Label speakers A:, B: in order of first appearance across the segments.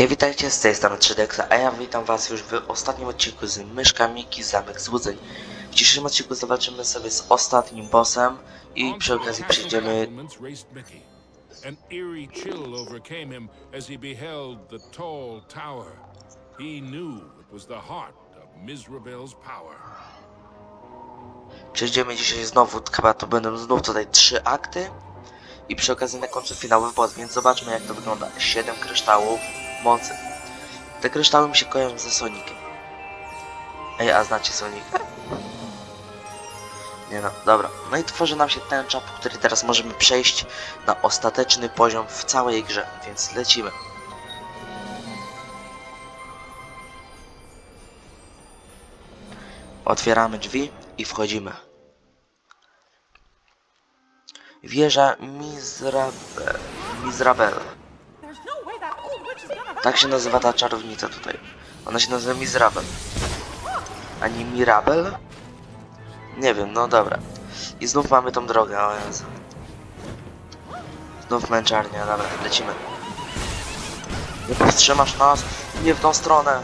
A: Hej, witajcie z tej strony 3Dexa, a ja witam was już w ostatnim odcinku z Myszka Miki Zamek Złudzeń. W dzisiejszym odcinku zobaczymy sobie z ostatnim bossem i przy okazji przejdziemy...
B: An eerie chill overcame him as he beheld the tall tower. He knew it was the heart of Mizrabel's power.
A: Przejdziemy dzisiaj znowu, chyba to będą znów tutaj trzy akty. I przy okazji na końcu finałowy boss, więc zobaczmy jak to wygląda. 7 kryształów mocy. Te kryształy mi się kojarzą ze Sonicem. Ej, a znacie Sonika? Nie no, dobra. No i tworzy nam się tęcza, po której teraz możemy przejść na ostateczny poziom w całej grze, więc lecimy. Otwieramy drzwi i wchodzimy. Wieża Mizrabe... Mizrabel. Tak się nazywa ta czarownica tutaj. Ona się nazywa Mizrabel. A nie Mirabel? Nie wiem, no dobra. I znów mamy tą drogę, o Jezu. Znów męczarnia, dobra, lecimy. Nie powstrzymasz nas, nie w tą stronę.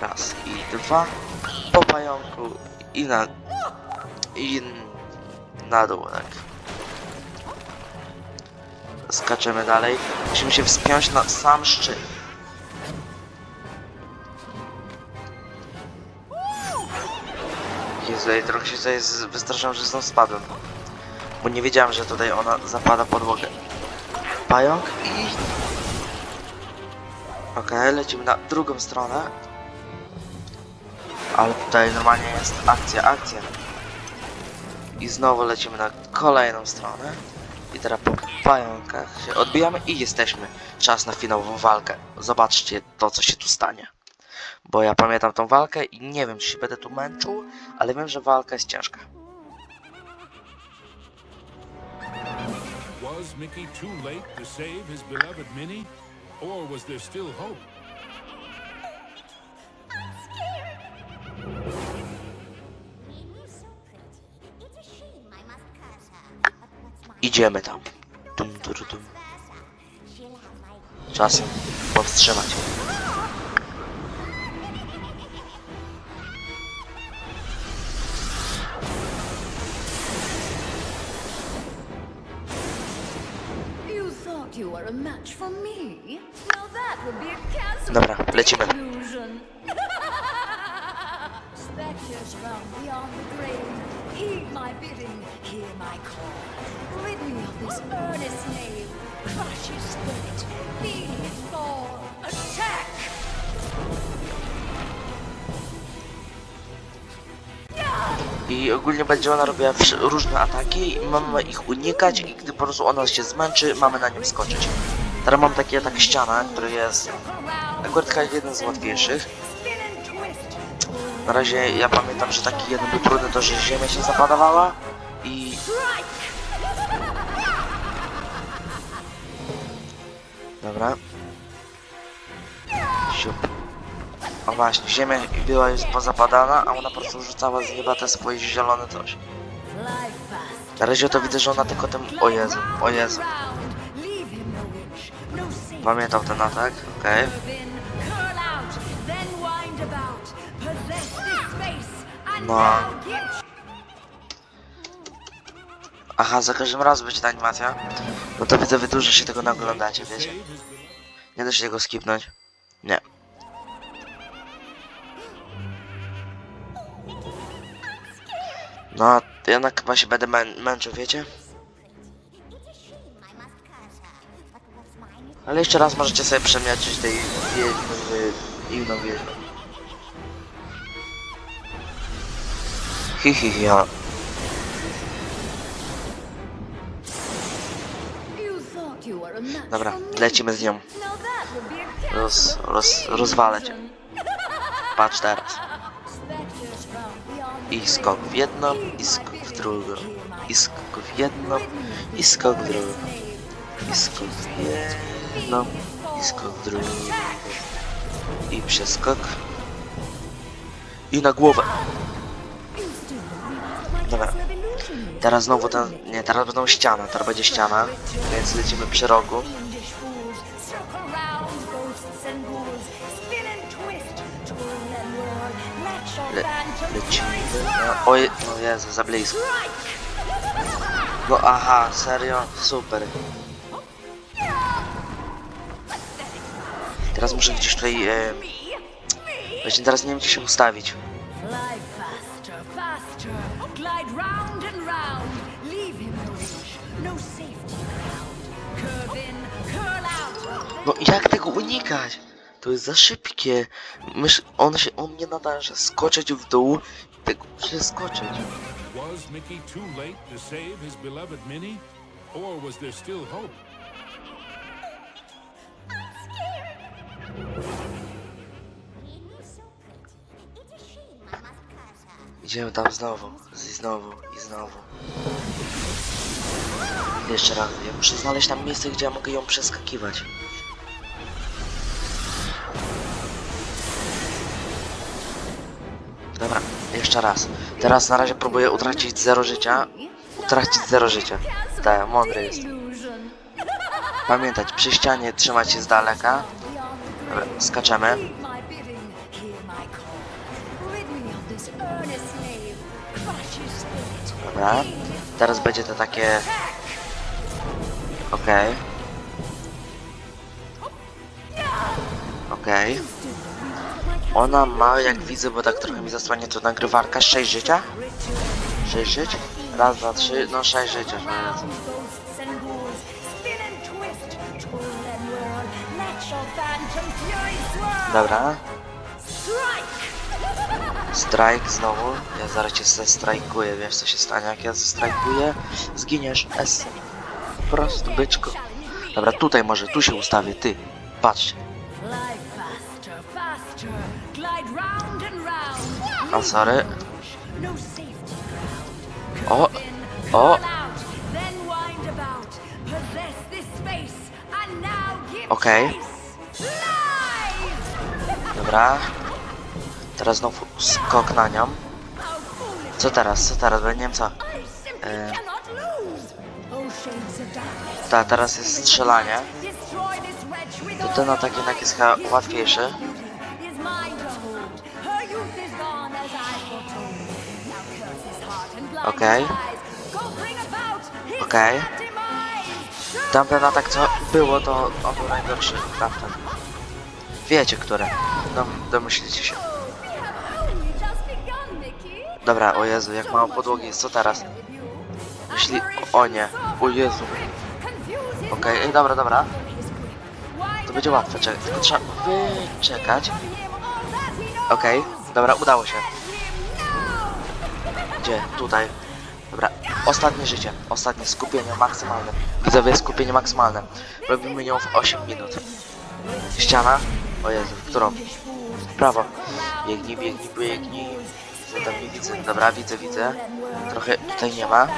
A: Raz i dwa. Po pająku i na... I na dół, tak. Skaczemy dalej. Musimy się wspiąć na sam szczyt. Jezu, ja trochę się tutaj wystraszyłem, że znów spadłem. Bo nie wiedziałem, że tutaj ona zapada podłogę. Pająk i... Okej, lecimy na drugą stronę. Ale tutaj normalnie jest akcja, akcja. I znowu lecimy na kolejną stronę. I teraz po pająkach się odbijamy i jesteśmy. Czas na finałową walkę. Zobaczcie to, co się tu stanie. Bo ja pamiętam tą walkę i nie wiem, czy się będę tu męczył, ale wiem, że walka jest ciężka.
B: Was Mickey too late to save his beloved Minnie? Or was there still hope?
C: Me? Now that would be a chasm
A: Dobra, lecimy.
C: Me of this earnest knave, crush his spirit, his fall. Attack!
A: I ogólnie będzie ona robiła różne ataki mamy ich unikać i gdy po prostu ona się zmęczy, mamy na nią skoczyć. Teraz mam taki atak ściana, który jest akurat jeden z łatwiejszych. Na razie ja pamiętam, że taki jeden był trudny to, że ziemia się zapadawała i... Dobra. Siup. O właśnie, ziemia była już pozapadana, a ona po prostu rzucała z nieba te swoje zielone coś. Na razie to widzę, że ona tylko tym... O Jezu, o Jezu.
C: No no.
A: Pamiętam ten atak, okej.
C: Curve in,
A: Aha, za każdym razem będzie ta animacja. No to widzę, wy dużo się tego naglądacie, wiecie. Nie da się tego skipnąć. Nie. No, jednak chyba się będę mę męczył, wiecie? Ale jeszcze raz możecie sobie przemierzyć tej inną wiedźmę. Hi, hi, hi, Dobra, lecimy z nią. Roz, roz, rozwalę cię. Patrz teraz. I skok w jedną, i skok w drugą. I skok w jedną, i skok w drugą. I skok w jedną, i skok w drugą. I przeskok. I na głowę. Dobra. Teraz znowu ten... Nie, teraz będą ściana, teraz będzie ściana. Więc lecimy przy rogu.
C: Le
A: lecimy... Oj, no Jezu, za blisko. No aha, serio? Super. Teraz muszę gdzieś tutaj... E... Właśnie teraz nie wiem gdzie się ustawić.
C: Glide round and round. Leave him no reach, no safety ground. Curve in, curl out.
A: No jak tego unikać? To jest za szybkie. Mysz, on się, on nie nadaje skoczyć w dół i tego przeskoczyć.
B: Was Mickey too late to save his beloved Minnie? Or was there still hope?
D: Minnie so pretty. It's a shame I must curse her.
A: Idziemy tam znowu, i znowu, i znowu. Jeszcze raz, ja muszę znaleźć tam miejsce, gdzie ja mogę ją przeskakiwać. Dobra, jeszcze raz. Teraz na razie próbuję utracić zero życia. Utracić zero życia. Tak, mądry jest. Pamiętać, przy ścianie trzymać się z daleka. Dobra, skaczemy. Dobra. Teraz będzie to takie... Okej. Okej. Ona ma, jak widzę, bo tak trochę mi zasłania to nagrywarka, 6 życia? 6 żyć? Raz, dwa, trzy, no 6 życia.
C: swirl.
A: Dobra.
C: Strike!
A: Znowu. Ja zaraz cię strajkuję, wiesz co się stanie jak ja strajkuję? Zginiesz, S. Po prostu, byczku. Dobra, tutaj może, tu się ustawię, ty. Patrz. O, sorry. O, o. Okej.
C: Live!
A: Dobra. Teraz znowu skok na nią. Co teraz? Co teraz? Bo ja nie wiem co.
C: I simply
A: E. Ta, teraz jest strzelanie. To ten atak jednak jest chyba łatwiejszy. Okej.
C: his
A: Okej.
C: demise.
A: Tamten atak co było, to on był najgorszy. Tamten. Wiecie, które. Dom, domyślicie się. Dobra, o Jezu, jak mało podłogi jest. Co teraz? Jeśli... O nie. O Jezu. Okej, ej, dobra, dobra. To będzie łatwe, czekaj. Tylko trzeba wyczekać. Okej, dobra, udało się. Gdzie? Tutaj. Dobra, ostatnie życie. Ostatnie skupienie maksymalne. Widzowie, skupienie maksymalne. Robimy ją w 8 minut. Ściana. O Jezu, którą? W prawo. Biegnij, biegnij, biegnij. Nie widzę. Dobra, widzę, widzę. Trochę tutaj nie ma.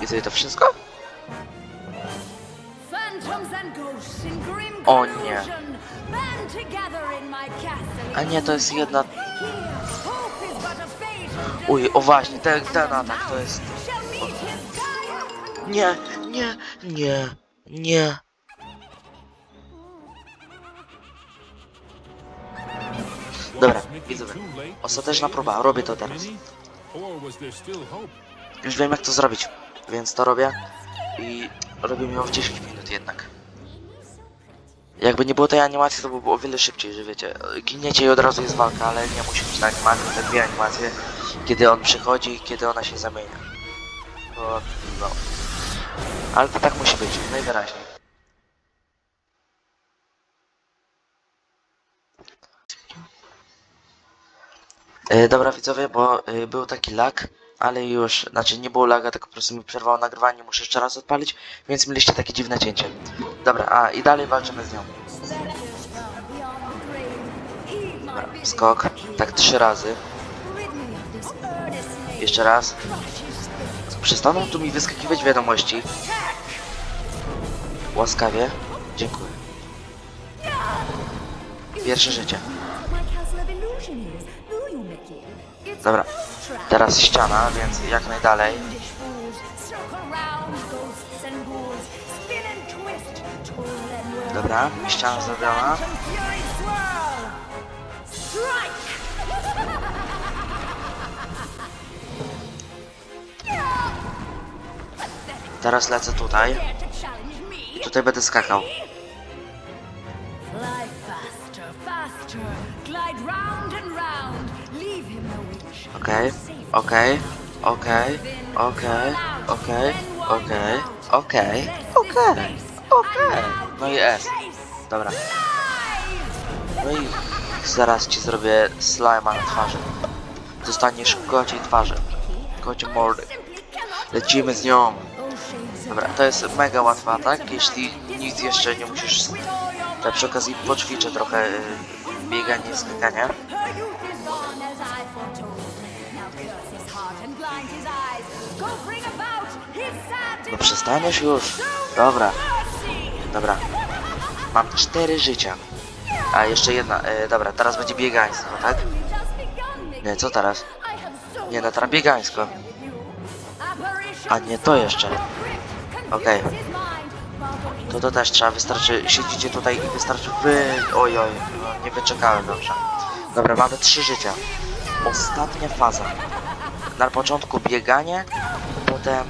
A: Widzę to wszystko? O nie. A nie, to jest jedna... Uj, o właśnie, ten, ten atak to jest... Nie, nie, nie, nie. Widzowie. Ostateczna próba, robię to teraz. Już wiem jak to zrobić, więc to robię i robimy ją w 10 minut jednak. Jakby nie było tej animacji, to by było o wiele szybciej, że wiecie, giniecie i od razu jest walka, ale nie musi być ta animacja, te dwie animacje, kiedy on przychodzi i kiedy ona się zamienia. Bo, no. Ale to tak musi być, najwyraźniej. Dobra widzowie, bo e, był taki lag, ale już, znaczy nie było laga, tylko po prostu mi przerwało nagrywanie, muszę jeszcze raz odpalić, więc mieliście takie dziwne cięcie. Dobra, a i dalej walczymy z nią. Dobra, skok, tak trzy razy, jeszcze raz. Przestaną tu mi wyskakiwać wiadomości. Łaskawie, dziękuję. Pierwsze życie. Dobra. Teraz ściana, więc jak najdalej. Dobra, ściana zrobiona. Teraz lecę tutaj. I tutaj będę skakał. Okej, okej, okej, okej, okej, okej, okej, okej, okej. No i S. Dobra. No i zaraz ci zrobię slima na twarzy. Dostaniesz kociej twarzy. Kocie mordy. Lecimy z nią. Dobra, to jest mega łatwa atak, jeśli nic jeszcze nie musisz... To przy okazji poćwiczę trochę y, bieganie i skakanie. No przestaniesz już. Dobra, dobra. Mam cztery życia. A jeszcze jedna, e, dobra, teraz będzie biegaństwo, tak? Nie, co teraz? Nie, no teraz biegańsko. A nie, to jeszcze. Okej.
C: Bubble
A: To to też trzeba, wystarczy, siedzicie tutaj i wystarczy wy... Oj, oj, no, nie wyczekałem dobrze. Dobra, mamy trzy życia. Ostatnia faza. Na początku bieganie, potem...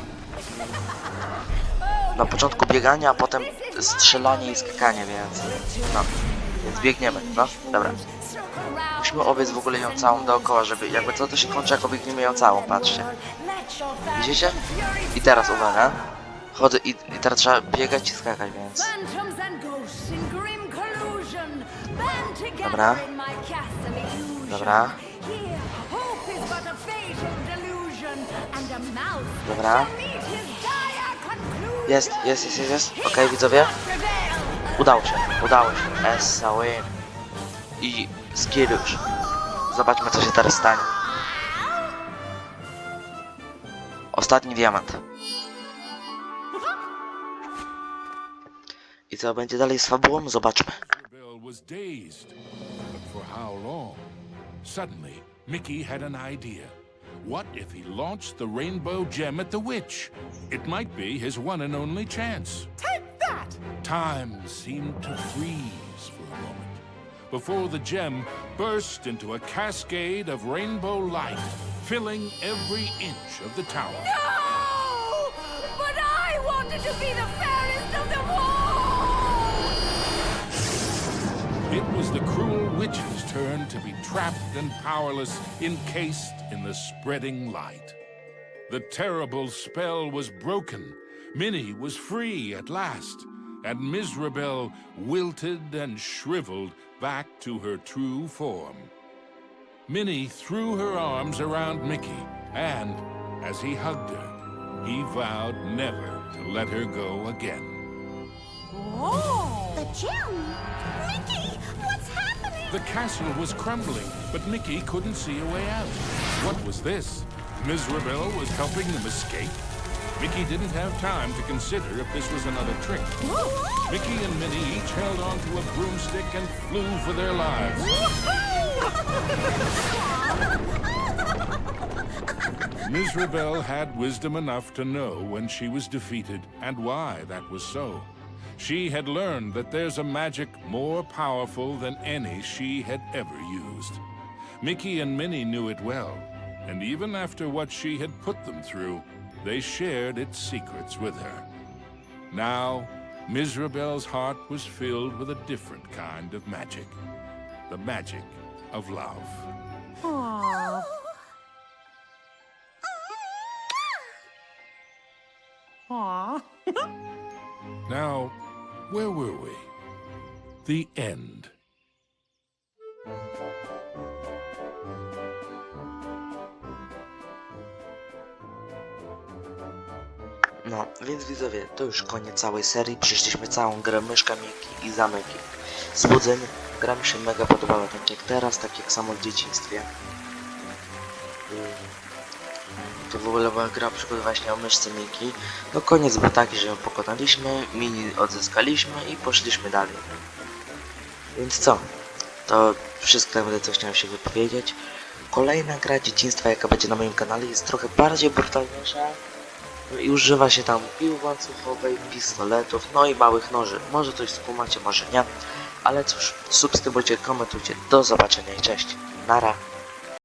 A: Na początku bieganie, a potem strzelanie i skakanie, więc... No, więc biegniemy, no, dobra. Musimy obiec w ogóle ją całą dookoła, żeby jakby co to się kończy, jak obiegniemy ją całą, patrzcie. Widzicie? I teraz uwaga. Chodzę i, i teraz trzeba biegać i skakać, więc...
C: Phantoms and
A: Dobra. Jest, jest, jest, jest, jest. Okej, widzowie.
C: Prevail.
A: Udało się, udało się. Essa win. I skill już. Zobaczmy, co się teraz stanie. Ostatni diament. I co będzie dalej z fabułą? Zobaczmy.
B: Suddenly, Mickey had an idea. What if he launched the rainbow gem at the witch? It might be his one and only chance.
E: Take that!
B: Time seemed to freeze for a moment before the gem burst into a cascade of rainbow light, filling every inch of the tower.
C: No! But I wanted to be the fairest
B: the cruel witch's turn to be trapped and powerless, encased in the spreading light. The terrible spell was broken. Minnie was free at last, and Misrabel wilted and shriveled back to her true form. Minnie threw her arms around Mickey, and as he hugged her, he vowed never to let her go again.
E: Oh!
D: The gem! Mickey, what's happening?
B: The castle was crumbling, but Mickey couldn't see a way out. What was this? Misrabella was helping them escape? Mickey didn't have time to consider if this was another trick. Mickey and Minnie each held onto a broomstick and flew for their lives. Misrabel had wisdom enough to know when she was defeated and why that was so. She had learned that there's a magic more powerful than any she had ever used. Mickey and Minnie knew it well, and even after what she had put them through, they shared its secrets with her. Now, Misrabel's heart was filled with a different kind of magic the magic of love.
E: Aw. Aw.
B: Now, where were we? The end.
A: No, więc widzowie, to już koniec całej serii. Przeszliśmy całą grę Myszka i Zamyki. Zbudzeń. Gra mi się mega podobała, tak jak teraz, tak jak samo w dzieciństwie. To w ogóle była gra właśnie o myszce Miki. No koniec był taki, że ją pokonaliśmy, mini odzyskaliśmy i poszliśmy dalej. Więc co? To wszystko będę co chciałem się wypowiedzieć. Kolejna gra dzieciństwa, jaka będzie na moim kanale, jest trochę bardziej brutalniejsza. No i używa się tam pił łańcuchowej, pistoletów, no i małych noży. Może coś skumacie, może nie. Ale cóż, subskrybujcie, komentujcie. Do zobaczenia i cześć. Nara.